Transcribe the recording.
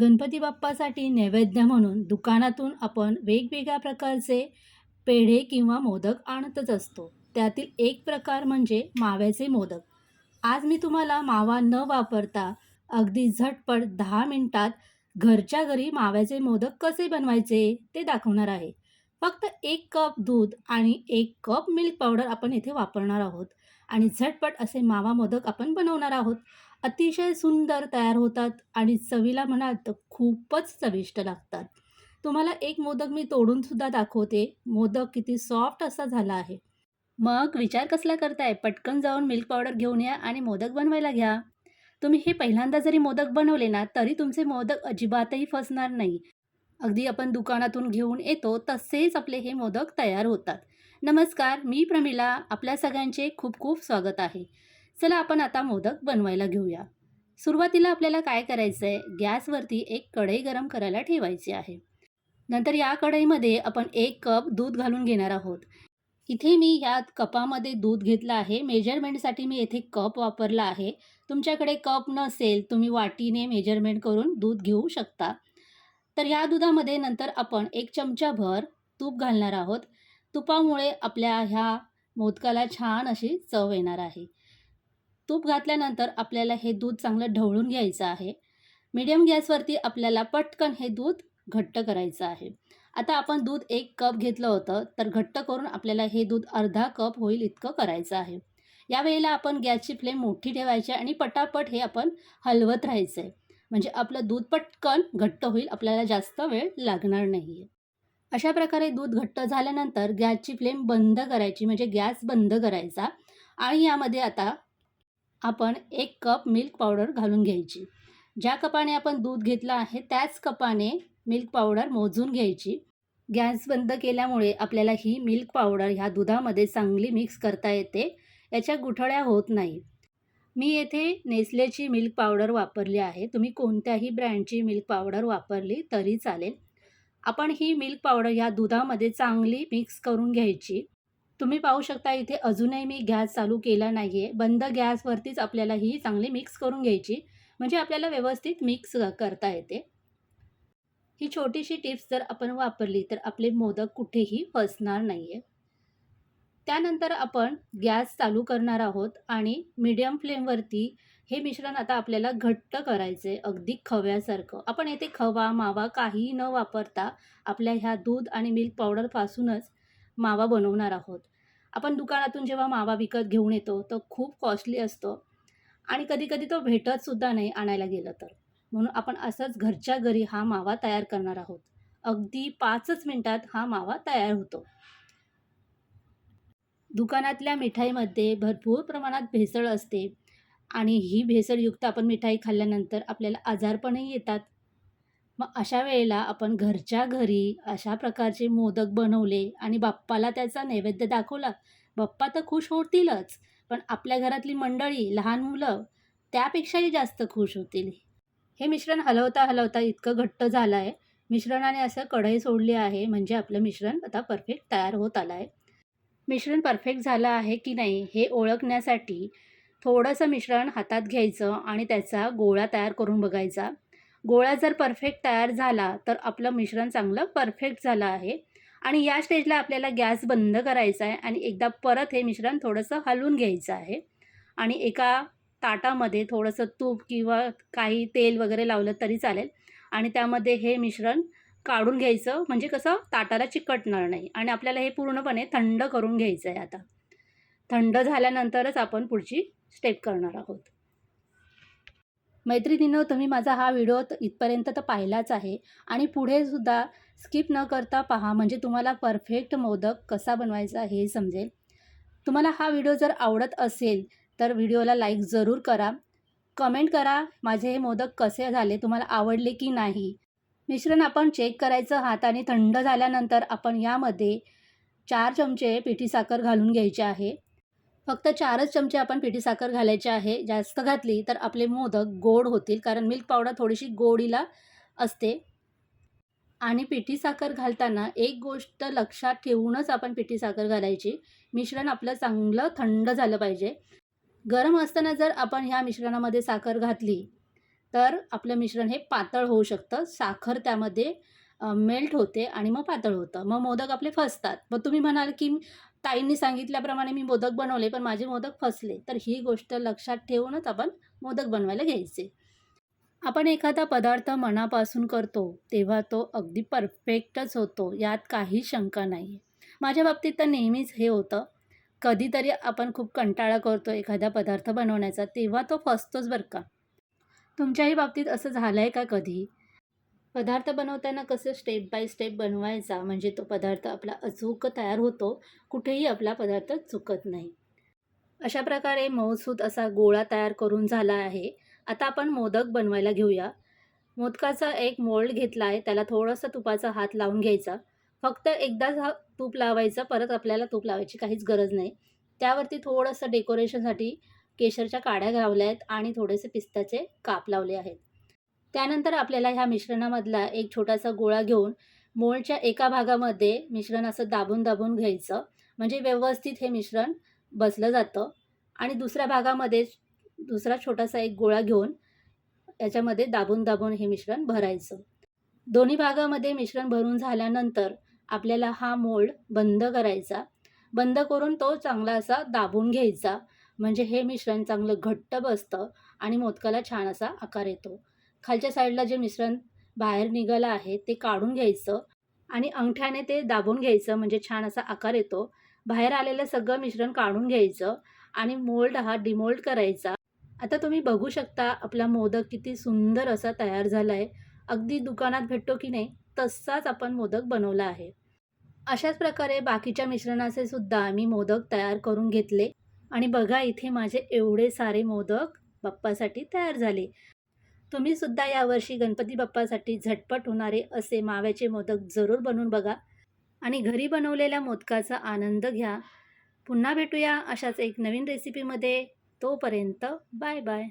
गणपती बाप्पासाठी नैवेद्य म्हणून दुकानातून आपण वेगवेगळ्या प्रकारचे पेढे किंवा मोदक आणतच असतो. त्यातील एक प्रकार म्हणजे माव्याचे मोदक. आज मी तुम्हाला मावा न वापरता अगदी झटपट दहा मिनिटात घरच्या घरी माव्याचे मोदक कसे बनवायचे ते दाखवणार आहे. फक्त एक कप दूध आणि एक कप मिल्क पावडर आपण इथे वापरणार आहोत. आणि झटपट असे मावा मोदक आपण बनवणार आहोत. अतिशय सुंदर तयार होतात आणि चवीला म्हणाल तर खूपच चविष्ट लागतात. तुम्हाला एक मोदक मी तोडून सुद्धा दाखवते. मोदक किती सॉफ्ट असा झाला आहे. मग विचार कसला करताय? पटकन जाऊन मिल्क पावडर घेऊन या आणि मोदक बनवायला घ्या. तुम्ही हे पहिल्यांदा जरी मोदक बनवले ना तरी तुमचे मोदक अजिबातही फसणार नाही. अगदी आपण दुकानातून घेऊन येतो तसेच आपले हे मोदक तयार होतात. नमस्कार मी प्रमिला. आपल्या सगळ्यांचे खूप खूप स्वागत आहे. चला आपण आता मोदक बनवायला घेऊया. सुरुवातीला आपल्याला काय करायचं आहे गॅसवरती एक कढई गरम करायला ठेवायची आहे. नंतर या कढईमध्ये आपण एक कप दूध घालून घेणार आहोत. इथे मी ह्या कपामध्ये दूध घेतलं आहे. मेजरमेंटसाठी मी येथे कप वापरला आहे. तुमच्याकडे कप नसेल तुम्ही वाटीने मेजरमेंट करून दूध घेऊ शकता. तर ह्या दुधामध्ये नंतर आपण एक चमचाभर तूप घालणार आहोत. तुपामुळे आपल्या ह्या मोदकाला छान अशी चव येणार आहे. तूप घातल्यानंतर आपल्याला हे दूध चांगलं ढवळून घ्यायचं आहे. मीडियम गॅसवरती आपल्याला पटकन हे दूध घट्ट करायचं आहे. आता आपण दूध एक कप घेतलं होतं तर घट्ट करून आपल्याला हे दूध अर्धा कप होईल इतकं करायचं आहे. यावेळेला आपण गॅसची फ्लेम मोठी ठेवायची आणि पटापट हे आपण हलवत राहायचं आहे. म्हणजे आपलं दूध पटकन घट्ट होईल आपल्याला जास्त वेळ लागणार नाही आहे अशा प्रकारे दूध घट्ट झाल्यानंतर गॅसची फ्लेम बंद करायची म्हणजे गॅस बंद करायचा. आणि यामध्ये आता आपण एक कप मिल्क पावडर घालून घ्यायची. ज्या कपाने आपण दूध घेतलं आहे त्याच कपाने मिल्क पावडर मोजून घ्यायची. गॅस बंद केल्यामुळे आपल्याला ही मिल्क पावडर ह्या दुधामध्ये चांगली मिक्स करता येते. याच्या गुठळ्या होत नाही. मी येथे नेस्लेची मिल्क पावडर वापरली आहे. तुम्ही कोणत्याही ब्रँडची मिल्क पावडर वापरली तरी चालेल. आपण ही मिल्क पावडर ह्या दुधामध्ये चांगली मिक्स करून घ्यायची. तुम्ही पाहू शकता इथे अजूनही मी गॅस चालू केला नाही आहे बंद गॅसवरतीच आपल्याला ही चांगली मिक्स करून घ्यायची. म्हणजे आपल्याला व्यवस्थित मिक्स करता येते. ही छोटीशी टिप्स जर आपण वापरली तर आपले मोदक कुठेही फसणार नाही आहे त्यानंतर आपण गॅस चालू करणार आहोत आणि मीडियम फ्लेमवरती हे मिश्रण आता आपल्याला घट्ट करायचं आहे अगदी खव्यासारखं. आपण येथे खवा मावा काहीही न वापरता आपल्या ह्या दूध आणि मिल्क पावडरपासूनच मावा बनवणार आहोत. आपण दुकानातून जेव्हा मावा विकत घेऊन येतो तो खूप कॉस्टली असतो. आणि कधीकधी तो भेटतसुद्धा नाही आणायला गेलं तर. म्हणून आपण असंच घरच्या घरी हा मावा तयार करणार आहोत. अगदी पाचच मिनटात हा मावा तयार होतो. दुकानातल्या मिठाईमध्ये भरपूर प्रमाणात भेसळ असते. आणि ही भेसळयुक्त आपण मिठाई खाल्ल्यानंतर आपल्याला आजारपणही येतात. मग अशा वेळेला आपण घरच्या घरी अशा प्रकारचे मोदक बनवले आणि बाप्पाला त्याचा नैवेद्य दाखवला. बाप्पा तर खुश होतीलच पण आपल्या घरातली मंडळी लहान मुलं त्यापेक्षाही जास्त खुश होतील. हे मिश्रण हलवता हलवता इतकं घट्ट झालं आहे मिश्रणाने असं कढई सोडली आहे म्हणजे आपलं मिश्रण आता परफेक्ट तयार होत आलं आहे मिश्रण परफेक्ट झालं आहे की नाही हे ओळखण्यासाठी थोडंसं मिश्रण हातात घ्यायचं आणि त्याचा गोळा तयार करून बघायचा. गोळा जर परफेक्ट तयार झाला तर आपलं मिश्रण चांगलं परफेक्ट झालं आहे. आणि या स्टेजला आपल्याला गॅस बंद करायचा आहे आणि एकदा परत हे मिश्रण थोडंसं हलवून घ्यायचं आहे. आणि एका ताटामध्ये थोडंसं तूप किंवा काही तेल वगैरे लावलं तरी चालेल. आणि त्यामध्ये हे मिश्रण काढून घ्यायचं म्हणजे कसं ताटाला चिकटणार नाही. आणि आपल्याला हे पूर्णपणे थंड करून घ्यायचं आहे आता. थंड झाल्यानंतरच आपण पुढची स्टेप करणार आहोत. मैत्रिणीनं तुम्ही माझा हा व्हिडिओ इथपर्यंत तर पाहिलाच आहे. आणि पुढे सुद्धा स्किप न करता पहा म्हणजे तुम्हाला परफेक्ट मोदक कसा बनवायचा हे समजेल. तुम्हाला हा व्हिडिओ जर आवडत असेल तर व्हिडिओला लाईक जरूर करा. कमेंट करा माझे हे मोदक कसे झाले तुम्हाला आवडले की नाही. मिश्रण आपण चेक करायचं हाताने थंड झाल्यानंतर आपण यामध्ये चार चमचे पिठी साखर घालून घ्यायचे आहे. फक्त चारच चमचे आपण पिठी साखर घालायचे आहे. जास्त घातली तर आपले मोदक गोड होतील कारण मिल्क पावडर थोडीशी गोडीला असते. आणि पिठी साखर घालताना एक गोष्ट लक्षात ठेवूनच आपण पिठी साखर घालायची. मिश्रण आपलं चांगलं थंड झालं पाहिजे. गरम असताना जर आपण ह्या मिश्रणामध्ये साखर घातली तर आपलं मिश्रण हे पातळ होऊ शकतं. साखर त्यामध्ये मेल्ट होते आणि मग पातळ होतं. मग मोदक आपले फसतात. मग तुम्ही म्हणाल की ताईंनी सांगितल्याप्रमाणे मी मोदक बनवले पण माझे मोदक फसले. तर ही गोष्ट लक्षात ठेवूनच आपण मोदक बनवायला घ्यायचे. आपण एखादा पदार्थ मनापासून करतो तेव्हा तो अगदी परफेक्टच होतो यात काही शंका नाही. माझ्या बाबतीत तर नेहमीच हे होतं. कधीतरी आपण खूप कंटाळा करतो एखादा पदार्थ बनवण्याचा तेव्हा तो फसतोच बरं का? तुमच्याही बाबतीत असं झालं आहे का कधी? पदार्थ बनवताना कसं स्टेप बाय स्टेप बनवायचा म्हणजे तो पदार्थ आपला अचूक तयार होतो कुठेही आपला पदार्थ चुकत नाही. अशा प्रकारे मऊसूत असा गोळा तयार करून झाला आहे. आता आपण मोदक बनवायला घेऊया. मोदकाचा एक मोल्ड घेतला आहे त्याला थोडंसं तुपाचा हात लावून घ्यायचा. फक्त एकदाच हा तूप लावायचं परत आपल्याला तूप लावायची काहीच गरज नाही. त्यावरती थोडंसं डेकोरेशनसाठी केशरच्या काड्या लावल्या आहेत आणि थोडेसे पिस्ताचे काप लावले आहेत. त्यानंतर आपल्याला ह्या मिश्रणामधला एक छोटासा गोळा घेऊन मोळच्या एका भागामध्ये मिश्रण असं दाबून दाबून घ्यायचं. म्हणजे व्यवस्थित हे मिश्रण बसलं जातं. आणि दुसऱ्या भागामध्ये दुसरा छोटासा एक गोळा घेऊन याच्यामध्ये दाबून दाबून हे मिश्रण भरायचं. दोन्ही भागामध्ये मिश्रण भरून झाल्यानंतर आपल्याला हा मोल्ड बंद करायचा. बंद करून तो चांगला असा दाबून घ्यायचा. म्हणजे हे मिश्रण चांगलं घट्ट बसतं आणि मोदकाला छान असा आकार येतो. खालच्या साईडला जे मिश्रण बाहेर निघालं आहे ते काढून घ्यायचं आणि अंगठ्याने ते दाबून घ्यायचं म्हणजे छान असा आकार येतो. बाहेर आलेलं सगळं मिश्रण काढून घ्यायचं आणि मोल्ड हा डिमोल्ड करायचा. आता तुम्ही बघू शकता आपला मोदक किती सुंदर असा तयार झाला आहे अगदी दुकानात भेटतो की नाही तसाच आपण मोदक बनवला आहे. अशाच प्रकारे बाकीच्या मिश्रणाचे सुद्धा मी मोदक तयार करून घेतले. आणि बघा इथे माझे एवढे सारे मोदक बाप्पासाठी तयार झाले. तुम्ही सुद्धा यावर्षी गणपती बाप्पासाठी झटपट होणारे असे माव्याचे मोदक जरूर बनवून बघा. आणि घरी बनवलेल्या मोदकाचा आनंद घ्या. पुन्हा भेटूया अशाच एक नवीन रेसिपीमध्ये तोपर्यंत बाय बाय.